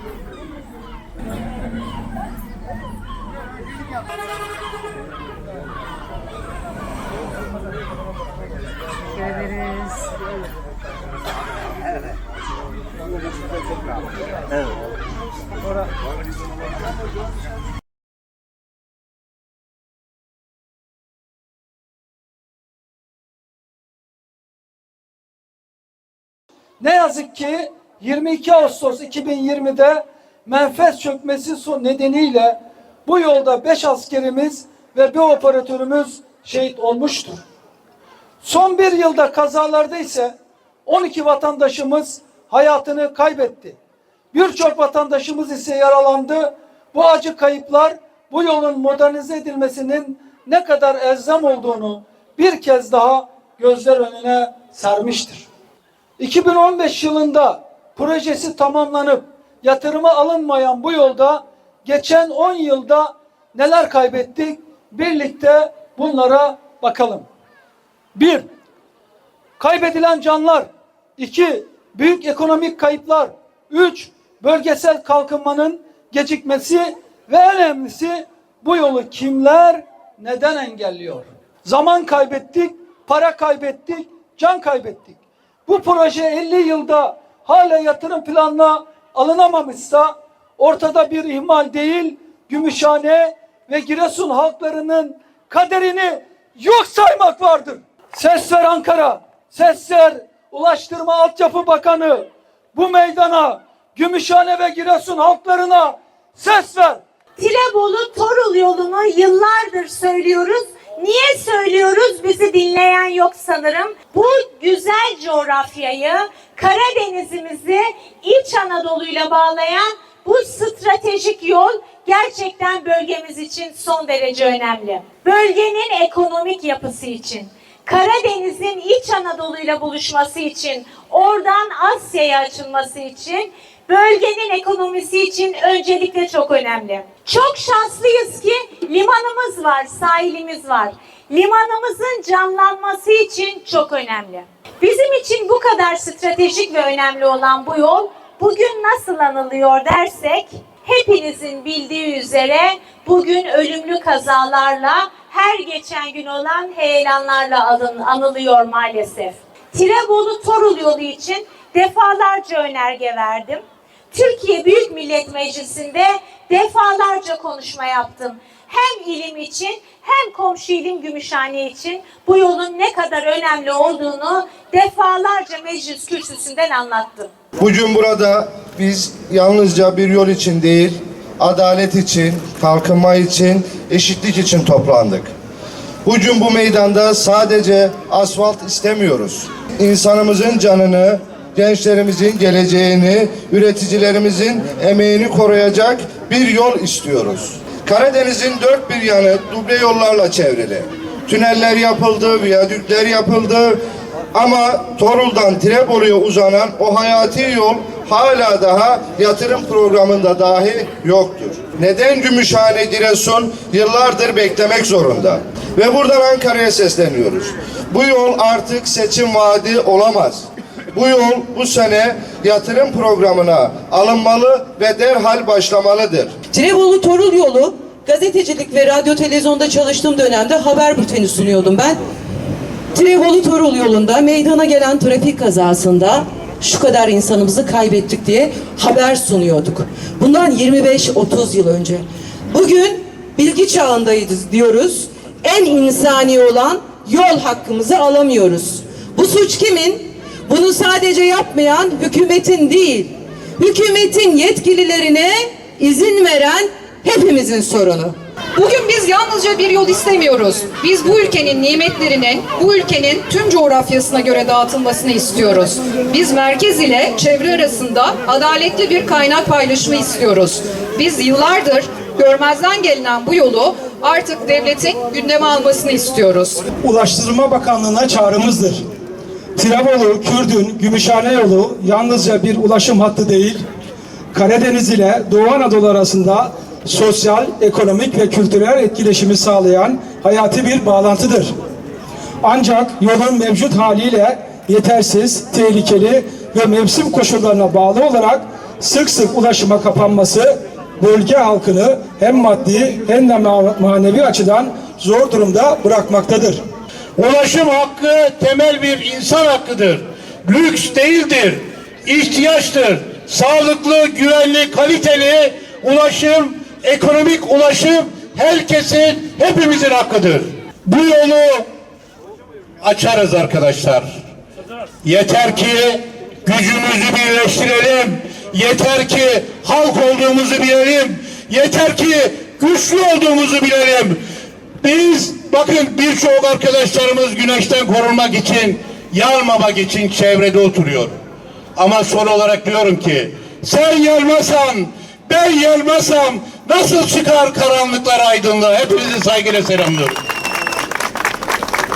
Teşekkür ederiz. Ne yazık ki 22 Ağustos 2020'de menfez çökmesi son nedeniyle bu yolda 5 askerimiz ve bir operatörümüz şehit olmuştur. Son bir yılda kazalarda ise 12 vatandaşımız hayatını kaybetti. Birçok vatandaşımız ise yaralandı. Bu acı kayıplar bu yolun modernize edilmesinin ne kadar elzem olduğunu bir kez daha gözler önüne sermiştir. 2015 yılında projesi tamamlanıp yatırıma alınmayan bu yolda geçen 10 yılda neler kaybettik? Birlikte bunlara bakalım. 1. Kaybedilen canlar. 2. Büyük ekonomik kayıplar. 3. Bölgesel kalkınmanın gecikmesi ve en önemlisi bu yolu kimler neden engelliyor? Zaman kaybettik, para kaybettik, can kaybettik. Bu proje 50 yılda hala yatırım planına alınamamışsa ortada bir ihmal değil, Gümüşhane ve Giresun halklarının kaderini yok saymak vardır. Ses ver Ankara, ses ver Ulaştırma Altyapı Bakanı bu meydana Gümüşhane ve Giresun halklarına ses ver. Tirebolu Torul yolunu yıllardır söylüyoruz. Niye söylüyoruz? Bizi dinleyen yok sanırım. Bu güzel coğrafyayı, Karadenizimizi İç Anadolu'yla bağlayan bu stratejik yol gerçekten bölgemiz için son derece önemli. Bölgenin ekonomik yapısı için, Karadeniz'in İç Anadolu'yla buluşması için, oradan Asya'ya açılması için bölgenin ekonomisi için öncelikle çok önemli. Çok şanslıyız ki limanımız var, sahilimiz var. Limanımızın canlanması için çok önemli. Bizim için bu kadar stratejik ve önemli olan bu yol bugün nasıl anılıyor dersek hepinizin bildiği üzere bugün ölümlü kazalarla her geçen gün olan heyelanlarla alın, anılıyor maalesef. Tirebolu Torul yolu için defalarca önerge verdim. Türkiye Büyük Millet Meclisi'nde defalarca konuşma yaptım. Hem ilim için hem komşu ilim Gümüşhane için bu yolun ne kadar önemli olduğunu defalarca meclis kürsüsünden anlattım. Bugün burada biz yalnızca bir yol için değil, adalet için, kalkınma için, eşitlik için toplandık. Bugün bu meydanda sadece asfalt istemiyoruz. İnsanımızın canını, gençlerimizin geleceğini, üreticilerimizin emeğini koruyacak bir yol istiyoruz. Karadeniz'in dört bir yanı duble yollarla çevrili. Tüneller yapıldı, viyadükler yapıldı, ama Torul'dan Tirebolu'ya uzanan o hayati yol hala daha yatırım programında dahi yoktur. Neden Gümüşhane Giresun yıllardır beklemek zorunda? Ve buradan Ankara'ya sesleniyoruz. Bu yol artık seçim vaadi olamaz. Bu yol bu sene yatırım programına alınmalı ve derhal başlamalıdır. Tirebolu Torul yolu gazetecilik ve radyo televizyonda çalıştığım dönemde haber bülteni sunuyordum ben. Tirebolu Torul yolunda meydana gelen trafik kazasında şu kadar insanımızı kaybettik diye haber sunuyorduk. Bundan 25-30 yıl önce. Bugün bilgi çağındayız diyoruz. En insani olan yol hakkımızı alamıyoruz. Bu suç kimin? Bunu sadece yapmayan hükümetin değil, hükümetin yetkililerine izin veren hepimizin sorunu. Bugün biz yalnızca bir yol istemiyoruz. Biz bu ülkenin nimetlerinin bu ülkenin tüm coğrafyasına göre dağıtılmasını istiyoruz. Biz merkez ile çevre arasında adaletli bir kaynak paylaşımı istiyoruz. Biz yıllardır görmezden gelinen bu yolu artık devletin gündeme almasını istiyoruz. Ulaştırma Bakanlığı'na çağrımızdır. Tirebolu, Kürdün, Gümüşhane yolu yalnızca bir ulaşım hattı değil, Karadeniz ile Doğu Anadolu arasında sosyal, ekonomik ve kültürel etkileşimi sağlayan hayati bir bağlantıdır. Ancak yolun mevcut haliyle yetersiz, tehlikeli ve mevsim koşullarına bağlı olarak sık sık ulaşıma kapanması bölge halkını hem maddi hem de ma- manevi açıdan zor durumda bırakmaktadır. Ulaşım hakkı temel bir insan hakkıdır. Lüks değildir. ihtiyaçtır. Sağlıklı, güvenli, kaliteli ulaşım, ekonomik ulaşım herkesin, hepimizin hakkıdır. Bu yolu açarız arkadaşlar. Yeter ki gücümüzü birleştirelim. Yeter ki halk olduğumuzu bilelim. Yeter ki güçlü olduğumuzu bilelim. Biz bakın birçok arkadaşlarımız güneşten korunmak için, yanmamak için çevrede oturuyor. Ama son olarak diyorum ki sen yanmasan, ben yanmasam nasıl çıkar karanlıklar aydınlığa? Hepinizi saygıyla selamlıyorum.